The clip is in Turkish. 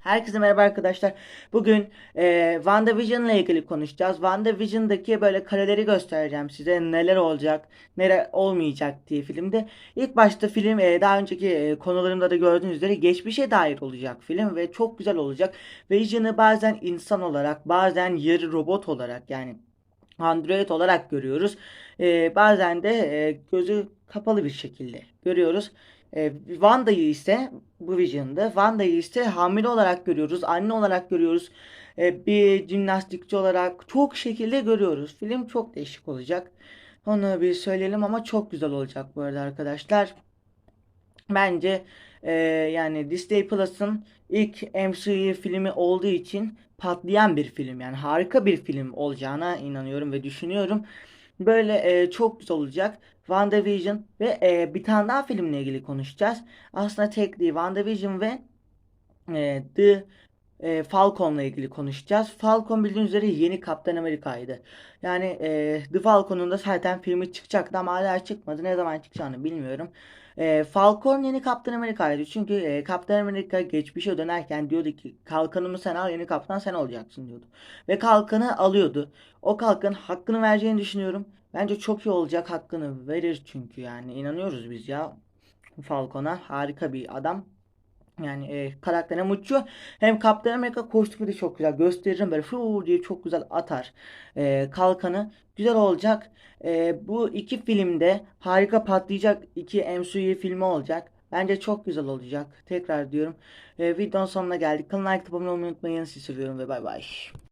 Herkese merhaba arkadaşlar. Bugün e, WandaVision ile ilgili konuşacağız. WandaVision'daki böyle kareleri göstereceğim size. Neler olacak, neler olmayacak diye filmde. İlk başta film e, daha önceki e, konularımda da gördüğünüz üzere geçmişe dair olacak film ve çok güzel olacak. Vision'ı bazen insan olarak, bazen yarı robot olarak yani Android olarak görüyoruz. E, bazen de e, gözü kapalı bir şekilde görüyoruz. E, Wanda'yı ise bu Vision'da Wanda'yı ise hamile olarak görüyoruz, anne olarak görüyoruz. E, bir jimnastikçi olarak çok şekilde görüyoruz. Film çok değişik olacak. Onu bir söyleyelim ama çok güzel olacak bu arada arkadaşlar. Bence e, yani Disney Plus'ın ilk MCU filmi olduğu için patlayan bir film yani harika bir film olacağına inanıyorum ve düşünüyorum. Böyle e, çok güzel olacak. WandaVision ve e, bir tane daha filmle ilgili konuşacağız. Aslında tek değil WandaVision ve e, The e, Falcon'la ilgili konuşacağız. Falcon bildiğiniz üzere yeni Kaptan Amerika'ydı. Yani e, The Falcon'un da zaten filmi çıkacaktı ama hala çıkmadı. Ne zaman çıkacağını bilmiyorum. E, Falcon yeni Kaptan Amerika'ydı. Çünkü e, Kaptan Amerika geçmişe dönerken diyordu ki kalkanımı sen al yeni kaptan sen olacaksın diyordu. Ve kalkanı alıyordu. O kalkanın hakkını vereceğini düşünüyorum. Bence çok iyi olacak hakkını verir çünkü yani inanıyoruz biz ya Falcon'a harika bir adam. Yani e, karakter hem uçuyor hem Kaptan Amerika koştuğu de çok güzel gösteririm böyle fuu diye çok güzel atar e, kalkanı güzel olacak. E, bu iki filmde harika patlayacak iki MCU filmi olacak. Bence çok güzel olacak. Tekrar diyorum. E, videonun sonuna geldik. Kanala like abone olmayı unutmayın. Sizi seviyorum ve bay bay.